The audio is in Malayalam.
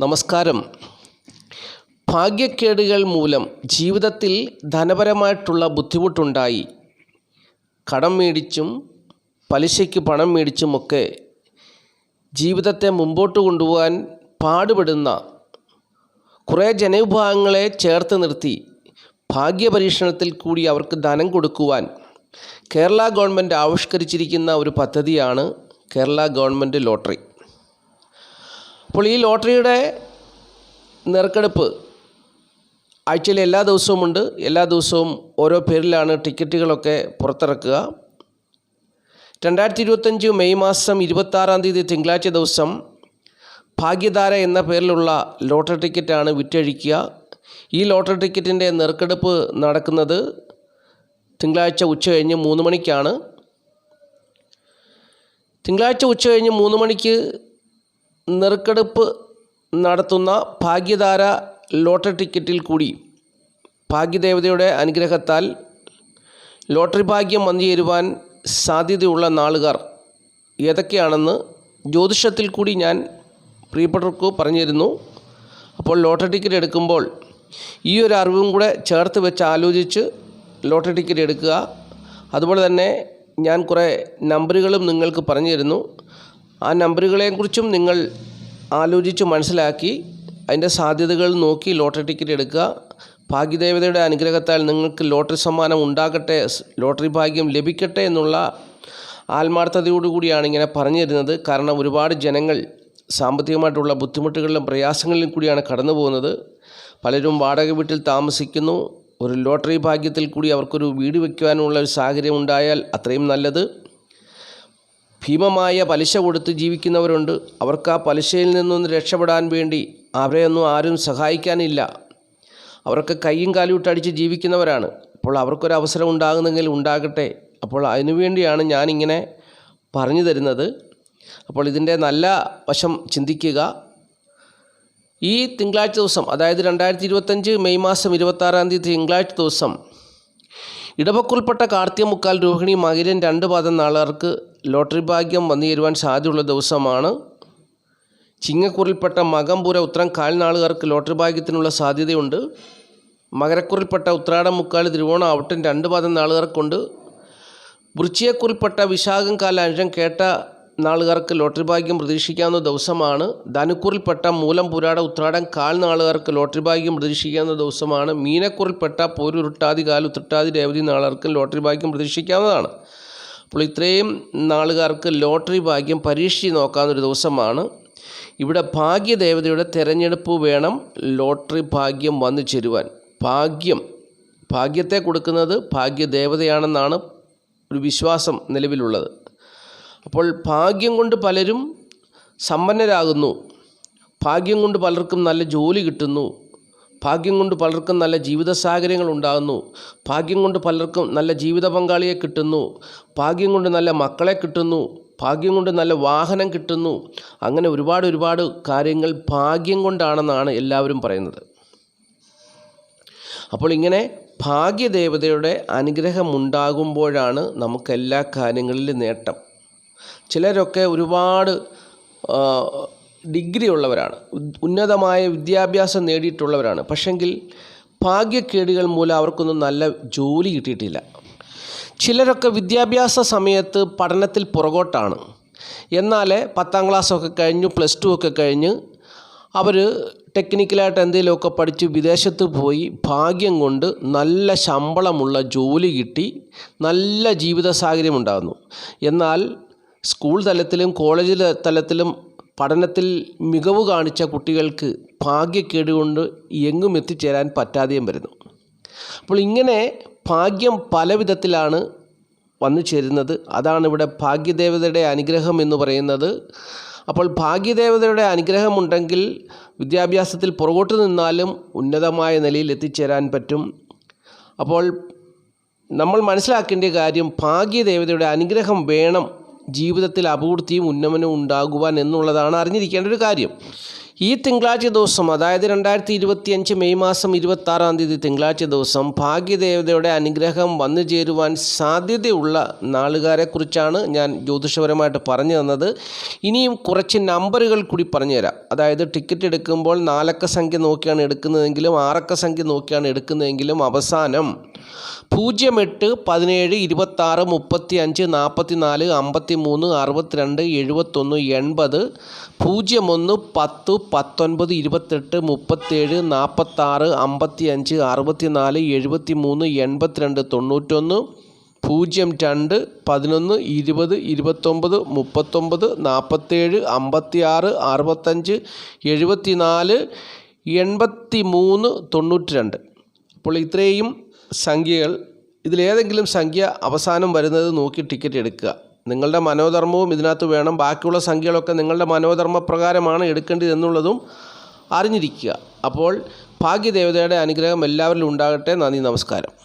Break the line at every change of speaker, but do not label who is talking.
നമസ്കാരം. ഭാഗ്യക്കേടുകൾ മൂലം ജീവിതത്തിൽ ധനപരമായിട്ടുള്ള ബുദ്ധിമുട്ടുണ്ടായി. കടം മേടിച്ചും പലിശയ്ക്ക് പണം മേടിച്ചുമൊക്കെ ജീവിതത്തെ മുമ്പോട്ട് കൊണ്ടുപോകാൻ പാടുപെടുന്ന കുറേ ജനവിഭാഗങ്ങളെ ചേർത്ത് നിർത്തി ഭാഗ്യപരീക്ഷണത്തിൽ കൂടി അവർക്ക് ധനം കൊടുക്കുവാൻ കേരള ഗവൺമെന്റ് ആവിഷ്കരിച്ചിരിക്കുന്ന ഒരു പദ്ധതിയാണ് കേരള ഗവൺമെന്റ് ലോട്ടറി. അപ്പോൾ ഈ ലോട്ടറിയുടെ നറുക്കെടുപ്പ് ആഴ്ചയിൽ എല്ലാ ദിവസവും ഉണ്ട് എല്ലാ ദിവസവും ഓരോ പേരിലാണ് ടിക്കറ്റുകളൊക്കെ പുറത്തിറക്കുക. രണ്ടായിരത്തി ഇരുപത്തഞ്ച് മെയ് മാസം ഇരുപത്താറാം തീയതി തിങ്കളാഴ്ച ദിവസം ഭാഗ്യധാര എന്ന പേരിലുള്ള ലോട്ടറി ടിക്കറ്റാണ് വിറ്റഴിക്കുക. ഈ ലോട്ടറി ടിക്കറ്റിന്റെ നെറുക്കെടുപ്പ് നടക്കുന്നത് തിങ്കളാഴ്ച ഉച്ച കഴിഞ്ഞ് മൂന്ന് മണിക്കാണ്. തിങ്കളാഴ്ച ഉച്ച കഴിഞ്ഞ് മൂന്ന് മണിക്ക് നറുക്കെടുപ്പ് നടത്തുന്ന ഭാഗ്യധാര ലോട്ടറി ടിക്കറ്റിൽ കൂടി ഭാഗ്യദേവതയുടെ അനുഗ്രഹത്താൽ ലോട്ടറി ഭാഗ്യം വന്നു ചേരുവാൻ സാധ്യതയുള്ള നാളുകാർ ഏതൊക്കെയാണെന്ന് ജ്യോതിഷത്തിൽ കൂടി ഞാൻ പ്രിയപ്പെട്ടവർക്ക് പറഞ്ഞു തരുന്നു അപ്പോൾ ലോട്ടറി ടിക്കറ്റ് എടുക്കുമ്പോൾ ഈ ഒരു അറിവും കൂടെ ചേർത്ത് വെച്ച് ആലോചിച്ച് ലോട്ടറി ടിക്കറ്റ് എടുക്കുക. അതുപോലെ തന്നെ ഞാൻ കുറേ നമ്പറുകളും നിങ്ങൾക്ക് പറഞ്ഞു തരുന്നു ആ നമ്പറുകളെക്കുറിച്ചും നിങ്ങൾ ആലോചിച്ച് മനസ്സിലാക്കി അതിന്റെ സാധ്യതകൾ നോക്കി ലോട്ടറി ടിക്കറ്റ് എടുക്കുക. ഭാഗ്യദേവതയുടെ അനുഗ്രഹത്താൽ നിങ്ങൾക്ക് ലോട്ടറി സമ്മാനം ഉണ്ടാകട്ടെ ലോട്ടറി ഭാഗ്യം ലഭിക്കട്ടെ എന്നുള്ള ആത്മാർത്ഥതയോടുകൂടിയാണ് ഇങ്ങനെ പറഞ്ഞു തരുന്നത് കാരണം ഒരുപാട് ജനങ്ങൾ സാമ്പത്തികമായിട്ടുള്ള ബുദ്ധിമുട്ടുകളിലും പ്രയാസങ്ങളിലും കൂടിയാണ് കടന്നു പോകുന്നത് പലരും വാടക വീട്ടിൽ താമസിക്കുന്നു. ഒരു ലോട്ടറി ഭാഗ്യത്തിൽ കൂടി അവർക്കൊരു വീട് വയ്ക്കുവാനുള്ള ഒരു സാഹചര്യം ഉണ്ടായാൽ അത്രയും നല്ലത്. ഭീമമായ പലിശ കൊടുത്ത് ജീവിക്കുന്നവരുണ്ട്. അവർക്ക് ആ പലിശയിൽ നിന്നൊന്ന് രക്ഷപ്പെടാൻ വേണ്ടി അവരെയൊന്നും ആരും സഹായിക്കാനില്ല. അവർക്ക് കൈയും കാലും ഇട്ടടിച്ച് ജീവിക്കുന്നവരാണ്. അപ്പോൾ അവർക്കൊരു അവസരം ഉണ്ടാകുന്നെങ്കിൽ ഉണ്ടാകട്ടെ. അപ്പോൾ അതിനുവേണ്ടിയാണ് ഞാനിങ്ങനെ പറഞ്ഞു തരുന്നത്. അപ്പോൾ ഇതിന്റെ നല്ല വശം ചിന്തിക്കുക. ഈ തിങ്കളാഴ്ച ദിവസം അതായത് രണ്ടായിരത്തി ഇരുപത്തഞ്ച് മെയ് മാസം ഇരുപത്താറാം തീയതി തിങ്കളാഴ്ച ദിവസം ഇടവക്കുൾപ്പെട്ട കാർത്തികമുക്കാൽ രോഹിണി മകിരൻ രണ്ട് പാദം നാളുകാർക്ക് ലോട്ടറി ഭാഗ്യം വന്നു ചേരുവാൻ സാധ്യതയുള്ള ദിവസമാണ്. ചിങ്ങക്കുറിൽപ്പെട്ട മകംപുര ഉത്രം കാൽനാളുകാർക്ക് ലോട്ടറി ഭാഗ്യത്തിനുള്ള സാധ്യതയുണ്ട്. മകരക്കുറിൽപ്പെട്ട ഉത്രാടം മുക്കാൽ തിരുവോണം ആവട്ടം രണ്ട് പാദം നാളുകാർക്കുണ്ട്. വൃച്ചിയക്കുറിൽപ്പെട്ട വിശാഖം കാലാഴ്ചം കേട്ട നാളുകാർക്ക് ലോട്ടറി ഭാഗ്യം പ്രതീക്ഷിക്കാവുന്ന ദിവസമാണ്. ധനുക്കുറിൽപ്പെട്ട മൂലം പുരാട ഉത്രാടം കാൽ നാളുകാർക്ക് ലോട്ടറി ഭാഗ്യം പ്രതീക്ഷിക്കാവുന്ന ദിവസമാണ്. മീനക്കുറിൽപ്പെട്ട പോരുരുട്ടാതി കാൽ ഉത്രട്ടാതി രേവതി നാളുകാർക്ക് ലോട്ടറി ഭാഗ്യം പ്രതീക്ഷിക്കാവുന്നതാണ്. അപ്പോൾ ഇത്രയും നാളുകാർക്ക് ലോട്ടറി ഭാഗ്യം പരീക്ഷിച്ച് നോക്കാവുന്നൊരു ദിവസമാണ്. ഇവിടെ ഭാഗ്യദേവതയുടെ തിരഞ്ഞെടുപ്പ് വേണം ലോട്ടറി ഭാഗ്യം വന്നു ചേരുവാൻ. ഭാഗ്യം ഭാഗ്യത്തെ കൊടുക്കുന്നത് ഭാഗ്യദേവതയാണെന്നാണ് ഒരു വിശ്വാസം നിലവിലുള്ളത്. അപ്പോൾ ഭാഗ്യം കൊണ്ട് പലരും സമ്പന്നരാകുന്നു. ഭാഗ്യം കൊണ്ട് പലർക്കും നല്ല ജോലി കിട്ടുന്നു. ഭാഗ്യം കൊണ്ട് പലർക്കും നല്ല ജീവിത സാഹചര്യങ്ങൾ ഉണ്ടാകുന്നു. ഭാഗ്യം കൊണ്ട് പലർക്കും നല്ല ജീവിത പങ്കാളിയെ കിട്ടുന്നു. ഭാഗ്യം കൊണ്ട് നല്ല മക്കളെ കിട്ടുന്നു. ഭാഗ്യം കൊണ്ട് നല്ല വാഹനം കിട്ടുന്നു. അങ്ങനെ ഒരുപാട് ഒരുപാട് കാര്യങ്ങൾ ഭാഗ്യം കൊണ്ടാണെന്നാണ് എല്ലാവരും പറയുന്നത്. അപ്പോൾ ഇങ്ങനെ ഭാഗ്യദേവതയുടെ അനുഗ്രഹമുണ്ടാകുമ്പോഴാണ് നമുക്ക് എല്ലാ കാര്യങ്ങളിലും നേട്ടം. ചിലരൊക്കെ ഒരുപാട് ഡിഗ്രി ഉള്ളവരാണ് ഉന്നതമായ വിദ്യാഭ്യാസം നേടിയിട്ടുള്ളവരാണ്. പക്ഷെങ്കിൽ ഭാഗ്യക്കേടുകൾ മൂലം അവർക്കൊന്നും നല്ല ജോലി കിട്ടിയിട്ടില്ല. ചിലരൊക്കെ വിദ്യാഭ്യാസ സമയത്ത് പഠനത്തിൽ പുറകോട്ടാണ്. എന്നാൽ പത്താം ക്ലാസ്സൊക്കെ കഴിഞ്ഞു പ്ലസ് ടു ഒക്കെ കഴിഞ്ഞ് അവർ ടെക്നിക്കലായിട്ട് എന്തെങ്കിലുമൊക്കെ പഠിച്ച് വിദേശത്ത് പോയി ഭാഗ്യം കൊണ്ട് നല്ല ശമ്പളമുള്ള ജോലി കിട്ടി നല്ല ജീവിത സാഹചര്യം ഉണ്ടാകുന്നു. എന്നാൽ സ്കൂൾ തലത്തിലും കോളേജ് തലത്തിലും പഠനത്തിൽ മികവ് കാണിച്ച കുട്ടികൾക്ക് ഭാഗ്യക്കേട് കൊണ്ട് എങ്ങും എത്തിച്ചേരാൻ പറ്റാതെയും വരുന്നു. അപ്പോൾ ഇങ്ങനെ ഭാഗ്യം പല വിധത്തിലാണ് വന്നു ചേരുന്നത്. അതാണ് ഇവിടെ ഭാഗ്യദേവതയുടെ അനുഗ്രഹം എന്ന് പറയുന്നത്. അപ്പോൾ ഭാഗ്യദേവതയുടെ അനുഗ്രഹമുണ്ടെങ്കിൽ വിദ്യാഭ്യാസത്തിൽ പുറകോട്ട് നിന്നാലും ഉന്നതമായ നിലയിൽ എത്തിച്ചേരാൻ പറ്റും. അപ്പോൾ നമ്മൾ മനസ്സിലാക്കേണ്ട കാര്യം ഭാഗ്യദേവതയുടെ അനുഗ്രഹം വേണം ജീവിതത്തിൽ അപൂർത്തിയും ഉന്നമനവും ഉണ്ടാകുവാൻ എന്നുള്ളതാണ് അറിഞ്ഞിരിക്കേണ്ട ഒരു കാര്യം. ഈ തിങ്കളാഴ്ച ദിവസം അതായത് രണ്ടായിരത്തി ഇരുപത്തിയഞ്ച് മെയ് മാസം ഇരുപത്താറാം തീയതി തിങ്കളാഴ്ച ദിവസം ഭാഗ്യദേവതയുടെ അനുഗ്രഹം വന്നു ചേരുവാൻ സാധ്യതയുള്ള നാളുകാരെക്കുറിച്ചാണ് ഞാൻ ജ്യോതിഷപരമായിട്ട് പറഞ്ഞു തന്നത്. ഇനിയും കുറച്ച് നമ്പറുകൾ കൂടി പറഞ്ഞുതരാം അതായത് ടിക്കറ്റ് എടുക്കുമ്പോൾ നാലക്ക സംഖ്യ നോക്കിയാണ് എടുക്കുന്നതെങ്കിലും ആറക്ക സംഖ്യ നോക്കിയാണ് എടുക്കുന്നതെങ്കിലും അവസാനം പൂജ്യം എട്ട് പതിനേഴ് ഇരുപത്താറ് മുപ്പത്തി അഞ്ച് നാൽപ്പത്തി നാല് അമ്പത്തി മൂന്ന് അറുപത്തിരണ്ട് എഴുപത്തൊന്ന് എൺപത് പൂജ്യം ഒന്ന് പത്ത് പത്തൊൻപത് ഇരുപത്തെട്ട് മുപ്പത്തേഴ് നാൽപ്പത്താറ് അമ്പത്തി അഞ്ച് അറുപത്തി നാല് എഴുപത്തി മൂന്ന് എൺപത്തിരണ്ട് തൊണ്ണൂറ്റൊന്ന് പൂജ്യം രണ്ട് പതിനൊന്ന് ഇരുപത് ഇരുപത്തൊമ്പത് മുപ്പത്തൊമ്പത് നാൽപ്പത്തേഴ് അമ്പത്തിയാറ് അറുപത്തഞ്ച് എഴുപത്തി നാല് എൺപത്തി മൂന്ന് തൊണ്ണൂറ്റി രണ്ട് അപ്പോൾ ഇത്രയും സംഖ്യകൾ ഇതിലേതെങ്കിലും സംഖ്യ അവസാനം വരുന്നത് നോക്കി ടിക്കറ്റ് എടുക്കുക. നിങ്ങളുടെ മനോധർമ്മവും ഇതിനകത്ത് വേണം. ബാക്കിയുള്ള സംഖ്യകളൊക്കെ നിങ്ങളുടെ മനോധർമ്മ പ്രകാരമാണ് എടുക്കേണ്ടത് എന്നുള്ളതും അറിഞ്ഞിരിക്കുക. അപ്പോൾ ഭാഗ്യദേവതയുടെ അനുഗ്രഹം എല്ലാവരിലും ഉണ്ടാകട്ടെ. നന്ദി നമസ്കാരം.